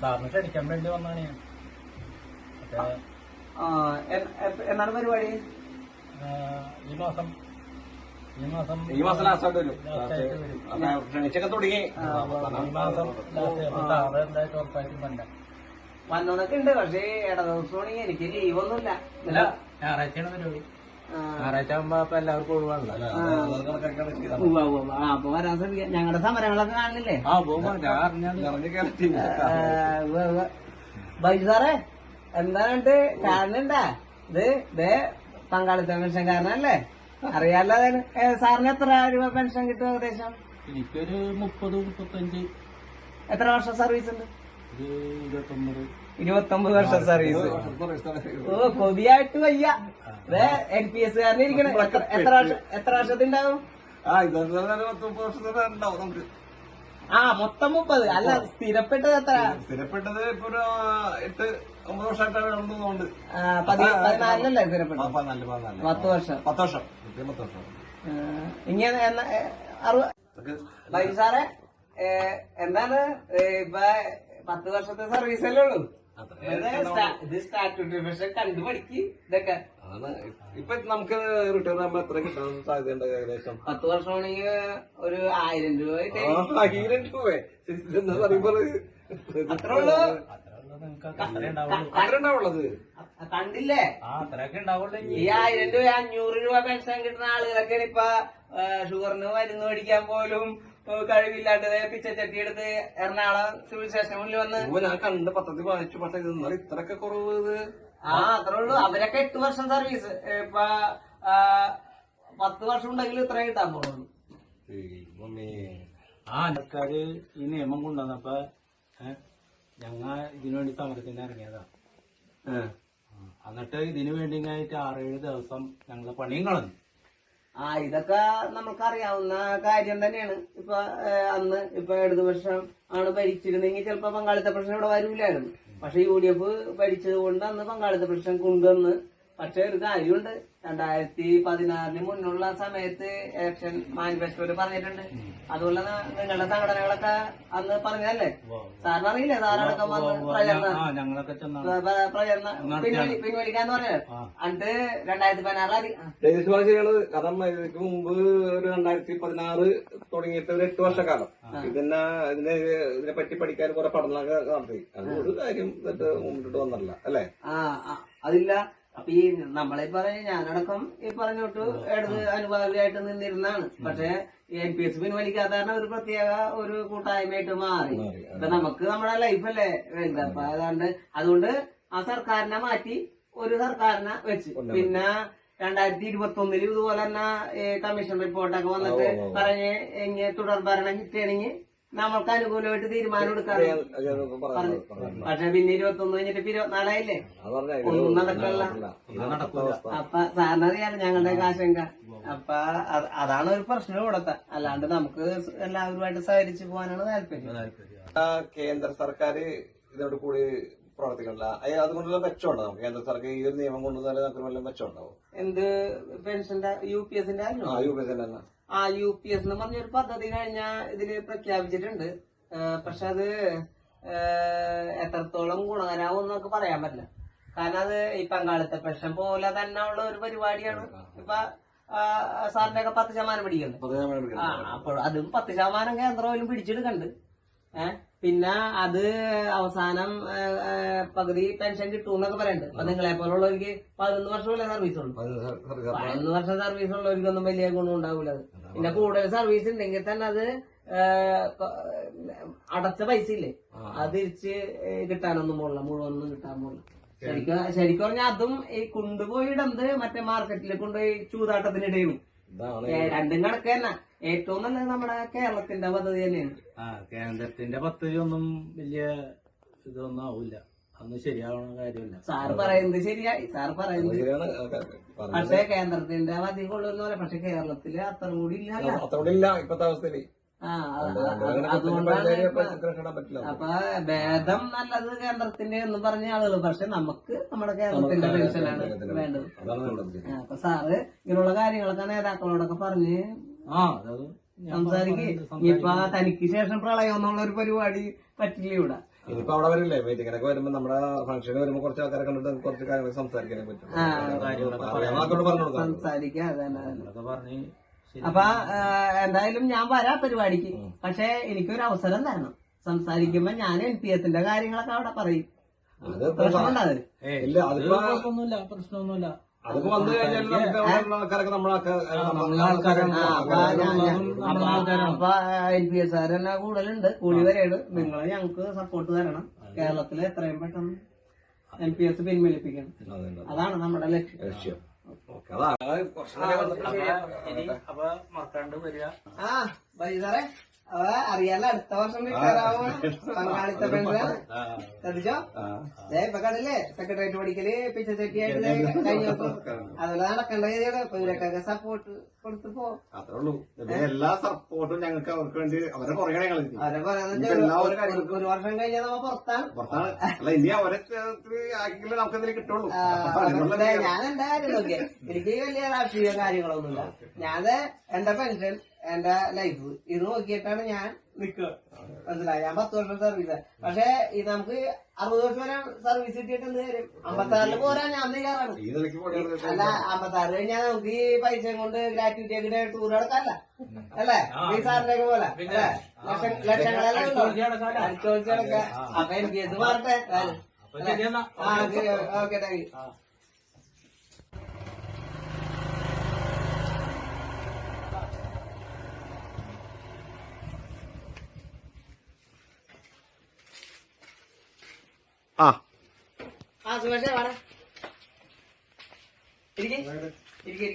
സാറിന് ക്ഷണിക്കാൻ വേണ്ടി വന്നാണ് ഞാൻ. എന്നാണ് പരിപാടി? ഈ മാസം ഈ മാസം ഈ മാസം ലാസ്റ്റ് ആയിട്ട് വരും. ക്ഷണിച്ചൊക്കെ തുടങ്ങി. ഈ മാസം സാറ് എന്തായിട്ട് ഉറപ്പായിട്ടും വല്ല വന്നോന്നൊക്കെ ഉണ്ട്. പക്ഷേ ഇട ദിവസമാണെങ്കിൽ എനിക്ക് ലീവൊന്നുമില്ല ഞായറാഴ്ചയാണ് പരിപാടി. അപ്പൊ വരാൻ ശ്രമിക്കാം ഞങ്ങളുടെ സമരങ്ങളൊക്കെ കാണില്ലേ ബൈസാറേ ബൈജു സാറേ എന്താണ്ട് കാണുന്നുണ്ടാ ഇത് ദേ പങ്കാളിത്ത പെൻഷൻകാരനല്ലേ? അറിയാലോ അതാണ്. സാറിന് എത്ര രൂപ പെൻഷൻ കിട്ടും ഏകദേശം? എനിക്കൊരു മുപ്പത് മുപ്പത്തഞ്ച്. എത്ര വർഷം സർവീസ് ഉണ്ട് ഇരുപത്തൊമ്പത്. വർഷം സർവീസ് ഓ കൊതിയായിട്ട് വയ്യ. എൻ പി എസ് കാരണം ഇരിക്കണേ. എത്ര എത്ര വർഷം എത്ര വർഷത്തിണ്ടാവും? ആ മൊത്തം മുപ്പത്. അല്ല സ്ഥിരപ്പെട്ടത് എത്ര? സ്ഥിരപ്പെട്ടത് ഇപ്പൊ ഒരു എട്ട് ഒമ്പത് വർഷമായിട്ടാണ് നടന്നുകൊണ്ട് ആ, പതി- പതിനാലിലല്ലേ സ്ഥിരപ്പെട്ടത്? പത്ത് വർഷം. പത്ത് വർഷം. പത്ത് വർഷം. എന്നാ, അറുപത് സാറേ എന്താണ്? ഇപ്പൊ പത്ത് വർഷത്തെ സർവീസ് അല്ലേ ഉള്ളൂ. അത്രേ ഇത് സ്റ്റാ- സ്റ്റാറ്റ്യൂട്ടറി പക്ഷെ കണ്ടു പഠിക്ക് ഇതൊക്കെ. അതാണ്. ഇപ്പൊ നമുക്ക് റിട്ടേൺ ആകുമ്പോ എത്ര കിട്ടാൻ സാധ്യതയുണ്ട് ഏകദേശം? പത്ത് വർഷമാണെങ്കിൽ ഒരു ആയിരം രൂപ ആയിരം രൂപയെ. എന്താ പറയുമ്പോ അത്രേ ഉള്ളൂ. അത്ര ഉണ്ടാവുള്ളത് കണ്ടില്ലേ? ആ അത്രയൊക്കെ ഉണ്ടാവുള്ളൂ. ഈ ആയിരം രൂപ അഞ്ഞൂറ് രൂപ പെൻഷൻ കിട്ടുന്ന ആളുകളൊക്കെ ഇപ്പൊ ഷുഗറിന് മരുന്ന് മേടിക്കാൻ പോലും കഴിവില്ലാണ്ട് ദേ പിച്ചച്ചട്ടി എടുത്ത് എറണാകുളം സിവിൽ സ്റ്റേഷൻ മുന്നിൽ വന്ന് ഞാൻ കണ്ട് പത്രത്തിൽ വായിച്ചു. പക്ഷെ ഇത് എന്നാലും ഇത്രയൊക്കെ കുറവ് ആ അത്രേ ഉള്ളൂ. അവരൊക്കെ എട്ട് വർഷം സർവീസ് ഇപ്പൊ പത്ത് വർഷം ഉണ്ടെങ്കിൽ ഇത്രയും കിട്ടാൻ പോകുള്ളൂ. ആ ആൾക്കാര് ഈ നിയമം കൊണ്ടുവന്നപ്പോ ഞങ്ങ ഇതിനുവേണ്ടി സമരത്തിന് ഇറങ്ങിയതാ. എന്നിട്ട് ഇതിനു വേണ്ടി കഴിഞ്ഞിട്ട് ആറേഴ് ദിവസം ഞങ്ങളെ പണിയും കളഞ്ഞു. ആ ഇതൊക്കെ നമുക്ക് അറിയാവുന്ന കാര്യം തന്നെയാണ്. ഇപ്പൊ അന്ന് ഇപ്പൊ ഇടതു വർഷം ആണ് ഭരിച്ചിരുന്നെങ്കിൽ ചിലപ്പോ പങ്കാളിത്ത പ്രശ്നം ഇവിടെ വരൂലായിരുന്നു. പക്ഷെ യു ഡി എഫ് ഭരിച്ചത് കൊണ്ട് അന്ന് പങ്കാളിത്ത പ്രശ്നം കൊണ്ടുവന്ന് പക്ഷെ ഒരു കാര്യമുണ്ട്. രണ്ടായിരത്തി പതിനാറിന് മുന്നുള്ള സമയത്ത് ഇലക്ഷൻ മാനിഫെസ്റ്റോയിൽ പറഞ്ഞിട്ടുണ്ട്. അതുപോലെ നിങ്ങളുടെ സംഘടനകളൊക്കെ അന്ന് പറഞ്ഞതല്ലേ? സാറിന് അറിയില്ലേ? സാറടക്കം വന്ന് പ്രചരണം പ്രചരണം പിൻവലി പിൻവലിക്കാന്ന് പറഞ്ഞത് അണ്ട് രണ്ടായിരത്തി പതിനാറിൽ കാരണം ഇതിക്ക് മുമ്പ് ഒരു രണ്ടായിരത്തി പതിനാറ് തുടങ്ങിയിട്ട് ഒരു എട്ട് വർഷക്കാലം. ഇതിനെ ഇതിനെ ഇതിനെ പറ്റി പഠിക്കാൻ കുറെ പഠനങ്ങൾ നടത്തി. അതൊരു ഒരു കാര്യം മുമ്പിട്ട് വന്നല്ല അല്ലേ? ആ ആ, അതില്ല. അപ്പൊ ഈ നമ്മളെ പറഞ്ഞ ഞാനടക്കം ഈ പറഞ്ഞോട്ട് ഇടത് അനുഭാവിയായിട്ട് നിന്നിരുന്നാണ് പക്ഷെ എൻ പി എസ് പിൻവലിക്കാത്ത കാരണം ഒരു പ്രത്യേക ഒരു കൂട്ടായ്മയായിട്ട് മാറി. ഇപ്പൊ നമുക്ക് നമ്മുടെ ലൈഫല്ലേ വലുത് അപ്പൊ അതുകൊണ്ട് അതുകൊണ്ട് ആ സർക്കാരിനെ മാറ്റി ഒരു സർക്കാരിനെ വെച്ച്. പിന്നെ രണ്ടായിരത്തി ഇരുപത്തി ഒന്നിൽ ഇതുപോലെ തന്നെ കമ്മീഷൻ റിപ്പോർട്ടൊക്കെ വന്നിട്ട് പറഞ്ഞ് ഇനി തുടർ ഭരണം കിട്ടുകയാണെങ്കിൽ നമ്മൾക്ക് അനുകൂലമായിട്ട് തീരുമാനം എടുക്കാതെ പക്ഷെ പിന്നെ ഇരുപത്തി ഒന്ന് കഴിഞ്ഞിട്ട് ഇപ്പൊ ഇരുപത്തിനാലായില്ലേ ഒന്നും നടക്കല്ല. നടക്കൂല. അപ്പൊ സാറിനറിയാം ഞങ്ങളുടെ ആശങ്ക അപ്പൊ അതാണ് ഒരു പ്രശ്നം ഇവിടത്തെ. അല്ലാണ്ട് നമുക്ക് എല്ലാവരുമായിട്ട് സഹകരിച്ചു പോകാനാണ് താല്പര്യം. കേന്ദ്ര സർക്കാർ ഇതോട് കൂടി പ്രവർത്തിക്കണില്ല. അതുകൊണ്ടുള്ള മെച്ചമുണ്ടോ നമുക്ക്? കേന്ദ്ര സർക്കാർ ഈ ഒരു നിയമം കൊണ്ടുവന്നാലേ നമുക്ക് വല്ല മെച്ചമുണ്ടാവും. എന്ത് പെൻഷന്റെ യു പി എസിന്റെ യു പി എസിന്റെ തന്നെ. ആ യു പി എസ് എന്ന് പറഞ്ഞൊരു പദ്ധതി കഴിഞ്ഞ ഇതിൽ പ്രഖ്യാപിച്ചിട്ടുണ്ട്. പക്ഷെ അത് എത്രത്തോളം ഗുണകരാവും എന്നൊക്കെ പറയാൻ പറ്റില്ല. കാരണം അത് ഈ പങ്കാളിത്ത പെൻഷൻ പോലെ തന്നെ ഉള്ള ഒരു പരിപാടിയാണ്. ഇപ്പൊ സാറിന്റെ ഒക്കെ പത്ത് ശതമാനം പിടിക്കുന്നത് അപ്പോൾ അതും പത്ത് ശതമാനം കേന്ദ്രമായാലും പിടിച്ചെടുക്കണ്ട്. ഏഹ് പിന്നെ അത് അവസാനം പകുതി പെൻഷൻ കിട്ടും എന്നൊക്കെ പറയുന്നുണ്ട് അപ്പൊ നിങ്ങളെ പോലുള്ളവർക്ക് പതിനൊന്ന് വർഷമല്ലേ സർവീസ് ഉള്ളൂ. പതിനൊന്ന് വർഷം സർവീസ് ഉള്ളവർക്കൊന്നും വലിയ ഗുണം ഉണ്ടാവില്ല പിന്നെ കൂടുതൽ സർവീസ് ഉണ്ടെങ്കിൽ തന്നെ അത് അടച്ച പൈസ ഇല്ലേ അത് തിരിച്ച് കിട്ടാനൊന്നും പോകില്ല മുഴുവനൊന്നും കിട്ടാൻ പോകില്ല ശരിക്കും ശരിക്കും പറഞ്ഞാൽ അതും ഈ കൊണ്ടുപോയി ഇടന്ത് മറ്റേ മാർക്കറ്റിൽ കൊണ്ടുപോയി ചൂതാട്ടത്തിനിടയാണ് രണ്ടും കണക്ക് തന്നെ. ഏറ്റവും നല്ലത് നമ്മുടെ കേരളത്തിന്റെ പദ്ധതി തന്നെയാണ്. കേന്ദ്രത്തിന്റെ പദ്ധതി ഒന്നും വലിയ ഇതൊന്നും ആവില്ല. അതൊന്നും ശരിയാവണ കാര്യമില്ല. സാർ പറയുന്നത് ശരിയായി സാർ പറയുന്നത് പക്ഷേ കേന്ദ്രത്തിന്റെ അധികം കൊള്ളുന്ന പോലെ പക്ഷെ കേരളത്തിൽ അത്ര കൂടി ഇല്ല. അത്തോടെ ഇല്ല ഇപ്പത്തെ അവസ്ഥയിൽ. അപ്പൊ ഭേദം നല്ലത് കേന്ദ്രത്തിന്റെ എന്ന് പറഞ്ഞ ആളുകൾ പക്ഷെ നമുക്ക് നമ്മുടെ കേരളത്തിന്റെ പെൻഷനാണ് വേണ്ടത്. അതാണ് വേണ്ടത് ആ, അപ്പൊ സാറ് ഇങ്ങനെയുള്ള കാര്യങ്ങളൊക്കെ നേതാക്കളോടൊക്കെ പറഞ്ഞ് സംസാരിക്കേ. ഇപ്പൊ ഞാൻ സംസാരിക്ക് ഇനിയിപ്പൊ തനിക്ക് ശേഷം പ്രളയം എന്നുള്ള ഒരു പരിപാടി പറ്റില്ല ഇവിടെ? ഇനിയിപ്പോ അവിടെ വരില്ലേ? മീറ്റിങ്ങിനൊക്കെ വരുമ്പോ നമ്മുടെ ഫംഗ്ഷന് വരുമ്പോ കുറച്ച് ആൾക്കാരെ കണ്ടിട്ട് കുറച്ച് കാര്യങ്ങൾ സംസാരിക്കാനേ പറ്റും പറഞ്ഞു കൊടുക്കാം. അതന്നെ പറഞ്ഞ് അപ്പൊ എന്തായാലും ഞാൻ വരാ പരിപാടിക്ക്. പക്ഷെ എനിക്കൊരു അവസരം തരണം. സംസാരിക്കുമ്പോ ഞാൻ എൻ പി എസിന്റെ കാര്യങ്ങളൊക്കെ അവിടെ പറയും. പ്രശ്നമുണ്ടാവില്ല ഇല്ല, അതിപ്പോ- കുഴപ്പമൊന്നുമില്ല പ്രശ്നമൊന്നുമില്ല. അതിപ്പോ വന്നു കഴിഞ്ഞാൽ നമുക്ക് ആൾക്കാരൊക്കെ നമ്മളെ ആൾക്കാരാണ്. പി എസ് തന്നെ കൂടുതലുണ്ട് കൂടി വരെയാണ് നിങ്ങൾ ഞങ്ങൾക്ക് സപ്പോർട്ട് തരണം. കേരളത്തിലെ എത്രയും പെട്ടെന്ന് എൻ പി എസ് പിൻവലിപ്പിക്കണം. അതാണ് നമ്മുടെ ലക്ഷ്യം. അപ്പൊ മറക്കാണ്ട് വരിക. ആ ബൈസാറെ അവ അറിയാലോ അടുത്ത വർഷം വിട്ടാറാവും പങ്കാളിത്ത ആ, ശ്രദ്ധിച്ചോ? ഏ ഇപ്പൊ കണ്ടില്ലേ? സെക്രട്ടേറിയറ്റ് പഠിക്കൽ പിച്ച സെറ്റിയായിട്ട് കഴിഞ്ഞപ്പോ അതുപോലെ നടക്കേണ്ട ഇവരൊക്കെ സപ്പോർട്ട് കൊടുത്തു പോ. അത്രേ ഉള്ളൂ. എല്ലാ സപ്പോർട്ടും ഞങ്ങൾക്ക് അവർക്ക് വേണ്ടി അവരെ പുറകെ ഞങ്ങൾ അവരെ പറയാന്ന് ഇപ്പൊ വെച്ചാൽ എല്ലാ ഒരു- വർഷം കഴിഞ്ഞാൽ നമ്മ പുറത്താണ്. പുറത്താണ്. അല്ല ഇനി അവരെ ആക്കിയെങ്കിലും നമുക്ക് എന്തെങ്കിലും കിട്ടുള്ളൂ. ഞാൻ എന്തായാലും എനിക്ക് വലിയ രാഷ്ട്രീയ കാര്യങ്ങളൊന്നുമില്ല. ഞാൻ എന്റെ പെൻഷൻ എന്റെ ലൈഫ് ഇത് നോക്കിയിട്ടാണ് ഞാൻ നിക്കുക മനസ്സിലായി? ഞാൻ പത്ത് വർഷം സർവീസ് പക്ഷെ ഇത് നമുക്ക് അറുപത് വർഷം വരെ സർവീസ് കിട്ടിയിട്ട് എന്ത് കാര്യം അമ്പത്താറിൽ പോരാ ഞാൻ തയ്യാറാണ് അല്ല അമ്പത്താറ് കഴിഞ്ഞാൽ നമുക്ക് ഈ പൈസ കൊണ്ട് ഗ്രാറ്റുവിറ്റി ഒക്കെ ടൂർ നടക്കാല്ല അല്ലേ? ഈ സാറിന്റെ ഒക്കെ പോലെ ലക്ഷങ്ങളെല്ലാം. അപ്പൊ എനിക്ക് ഇത് മാറട്ടെ ഓക്കെ താങ്ക് യു. ആ. ആ സുമേഷേ വാടാ. ഇരിക്ക്. ഇരിക്ക്,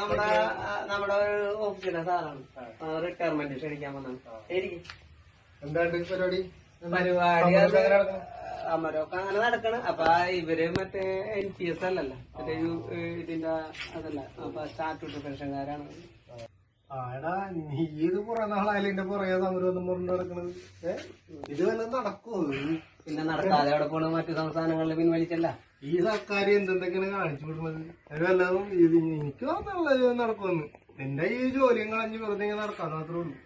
നമ്മുടെ നമ്മുടെ ഒരു ഓഫീസിലെ സാറാണ്. റിട്ടയർമെന്റ് ക്ഷണിക്കാൻ വന്നാണ്. എന്താണ്ട് പരിപാടി? പരിപാടി അത് അമരമൊക്കെ അങ്ങനെ നടക്കണ. അപ്പൊ ഇവർ മറ്റേ എൻ പി എസ് അല്ലല്ലോ. മറ്റേ ഇതിന്റെ അതല്ല. അപ്പൊ സ്റ്റാറ്റ്യൂട്ട് പെൻഷൻകാരാണ്. ആ എടാ നീ ഇത് കുറെ നാളായാലും എന്റെ പുറകെ സമരം മുറിഞ്ഞു നടക്കണത്? ഏഹ് ഇത് വല്ലതും നടക്കുമോ പിന്നെ നടക്കാതെ അവിടെ പോണ മറ്റു സംസ്ഥാനങ്ങളിൽ പിൻവലിച്ചല്ല. ഈ സർക്കാർ എന്തെന്തൊക്കെയാണ് കാണിച്ചു വിടുന്നത് അത് വല്ലതും ഇത് എനിക്ക് തോന്നുന്നുള്ള നടക്കുമെന്ന്. എന്റെ ഈ ജോലിയും കളഞ്ഞ് വെറുതെ ഇങ്ങനെ നടക്കാൻ മാത്രമേ ഉള്ളൂ.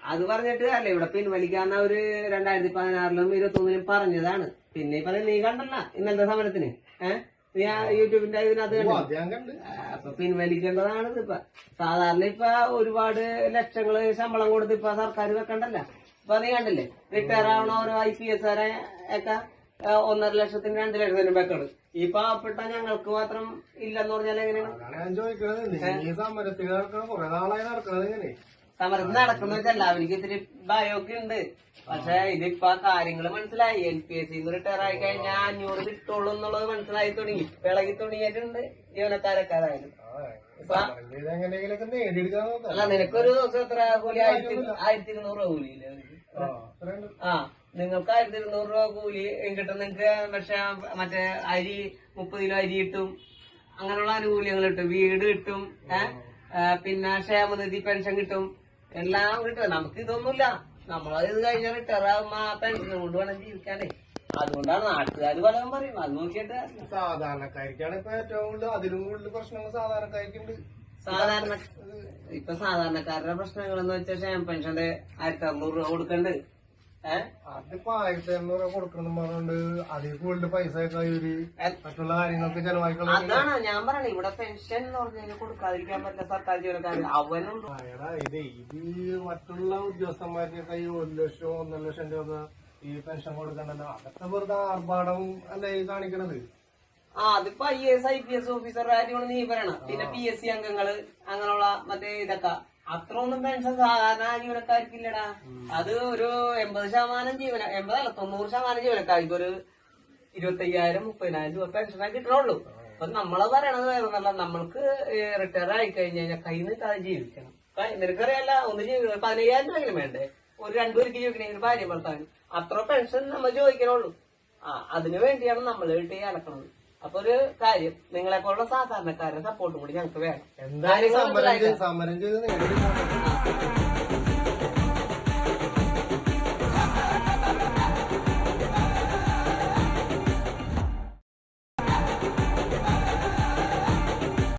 അത് പറഞ്ഞിട്ട് അല്ല ഇവിടെ പിൻവലിക്കാന്ന ഒരു രണ്ടായിരത്തി പതിനാറിലും ഇരുപത്തി ഒന്നിലും പറഞ്ഞതാണ്. പിന്നെ ഇപ്പൊ നീ കണ്ടല്ല ഇന്നലത്തെ സമരത്തിന്. ഏഹ് ആ യൂട്യൂബിന്റെ ഇതിനകത്ത് ഞാൻ അപ്പൊ പിൻവലിക്കേണ്ടതാണ് ഇപ്പൊ. സാധാരണ ഇപ്പൊ ഒരുപാട് ലക്ഷങ്ങൾ ശമ്പളം കൊടുത്ത് ഇപ്പൊ സർക്കാർ വെക്കണ്ടല്ല. ഇപ്പൊ നീ കണ്ടില്ലേ? റിട്ടയർ ആവണ ഓരോ ഐ പി എസ് ഒക്കെ ഒന്നര ലക്ഷത്തിന് രണ്ട് ലക്ഷത്തിനും വെക്കണം. ഈ പാവപ്പെട്ട ഞങ്ങൾക്ക് മാത്രം ഇല്ലെന്ന് പറഞ്ഞാൽ എങ്ങനെയാണ്? ഞാൻ ചോദിക്കണത്. നീ ഈ സമരത്തിന് നടക്കണം കുറെ നാളായി നടക്കണത് ഇങ്ങനെ. സമരത്തിന് നടക്കുന്ന വെച്ചാൽ അവർക്ക് ഇത്തിരി ഭയമൊക്കെ ഉണ്ട്. പക്ഷെ ഇതിപ്പോ കാര്യങ്ങൾ മനസ്സിലായി. എൽ പി എസ് സിന്ന് റിട്ടയർ ആയി കഴിഞ്ഞാൽ അഞ്ഞൂറ് കിട്ടുള്ളൂ എന്നുള്ളത് മനസ്സിലായി തുടങ്ങി. ഇളകി തുടങ്ങിയിട്ടുണ്ട് ജീവനക്കാരക്കാരായാലും സമരം അല്ല നിനക്കൊരു ദിവസം എത്ര കൂലി? ആയിരത്തി ആയിരത്തി ഇരുന്നൂറ് രൂപ കൂലിയില്ലേ ആ, ആ നിങ്ങൾക്ക് ആയിരത്തി ഇരുന്നൂറ് രൂപ കൂലി കിട്ടും. നിങ്ങക്ക് പക്ഷെ മറ്റേ അരി മുപ്പത് കിലോ അരി കിട്ടും. അങ്ങനെയുള്ള ആനുകൂല്യങ്ങൾ കിട്ടും. വീട് കിട്ടും. ഏഹ് പിന്നെ ക്ഷേമനിധി പെൻഷൻ കിട്ടും. എല്ലാം കിട്ടും. നമുക്ക് ഇതൊന്നുമില്ല നമ്മളത് ഇത് കഴിഞ്ഞാൽ റിട്ടയർ ആകുമ്പോ ആ പെൻഷൻ കൊണ്ട് വേണം ജീവിക്കാനേ. അതുകൊണ്ടാണ് നാട്ടുകാർ പലതും പറയും. അത് നോക്കിയിട്ട് സാധാരണക്കാർക്കാണ് ഇപ്പൊ ഏറ്റവും കൂടുതൽ അതിലും കൂടുതൽ പ്രശ്നങ്ങൾ സാധാരണക്കാർക്കുണ്ട്. സാധാരണ ഇപ്പൊ സാധാരണക്കാരുടെ പ്രശ്നങ്ങൾ എന്ന് വെച്ചാൽ ക്ഷേമ പെൻഷന്റെ ആയിരത്തി അറുന്നൂറ് രൂപ കൊടുക്കണ്ട്. അതിപ്പോ ആയിരത്തി എണ്ണൂറ് രൂപ കൊടുക്കണം പറഞ്ഞുകൊണ്ട് അതിൽ കൂടുതൽ പൈസ ഒക്കെ ഇവർ മറ്റുള്ള കാര്യങ്ങൾക്ക് ചെലവാക്കിക്കളയും അതാണ് ഞാൻ പറയണേ ഇവിടെ പെൻഷൻ എന്ന് പറഞ്ഞാൽ കൊടുക്കാതിരിക്കാൻ പറ്റില്ല സർക്കാർ ജീവനക്കാരൻ അവനും ഇത് ഇത് മറ്റുള്ള ഉദ്യോഗസ്ഥന്മാർക്കൊക്കെ ഈ ഒരു ലക്ഷം ഒന്നര ലക്ഷം രൂപ ഈ പെൻഷൻ കൊടുക്കണ്ടല്ലോ? അതൊക്കെ വെറുതെ ആർഭാടം അല്ലേ കാണിക്കണത്? ആ അതിപ്പോ I S I P S ഓഫീസറുടെ കാര്യമാണ് നീ പറയണം പിന്നെ പി എസ് സി അംഗങ്ങൾ അങ്ങനെയുള്ള മറ്റേ ഇതൊക്കെ. അത്ര ഒന്നും പെൻഷൻ സാധാരണ ജീവനക്കാർക്കില്ലടാ. അത് ഒരു എൺപത് ശതമാനം ജീവന എൺപതല്ല തൊണ്ണൂറ് ശതമാനം ജീവനക്കാർക്ക് ഒരു ഇരുപത്തയ്യായിരം മുപ്പതിനായിരം രൂപ പെൻഷനേ കിട്ടണുള്ളൂ. അപ്പൊ നമ്മളെ പറയണത് വേറൊന്നല്ല നമ്മൾക്ക് റിട്ടയർ ആയി കഴിഞ്ഞു കഴിഞ്ഞാൽ കൈ നിൽക്കാതെ ജീവിക്കണം. നിനക്കറിയാല്ല ഒന്ന് ജീവിക്കണം പതിനയ്യായിരം രൂപയെങ്കിലും വേണ്ടേ? ഒരു രണ്ടു പേർക്ക് ജീവിക്കണമെങ്കിൽ ഭാര്യ ഭർത്താവിന് അത്ര പെൻഷൻ നമ്മൾ ചോദിക്കണുള്ളൂ. ആ അതിനു വേണ്ടിയാണ് നമ്മൾ വീട്ടിൽ അലക്കണത്. അപ്പൊ ഒരു കാര്യം നിങ്ങളെ പോലുള്ള സാധാരണക്കാരുടെ സപ്പോർട്ടും കൂടി ഞങ്ങൾക്ക് വേണം. എന്തായാലും സമരം? ചെയ്ത് സമരം ചെയ്ത്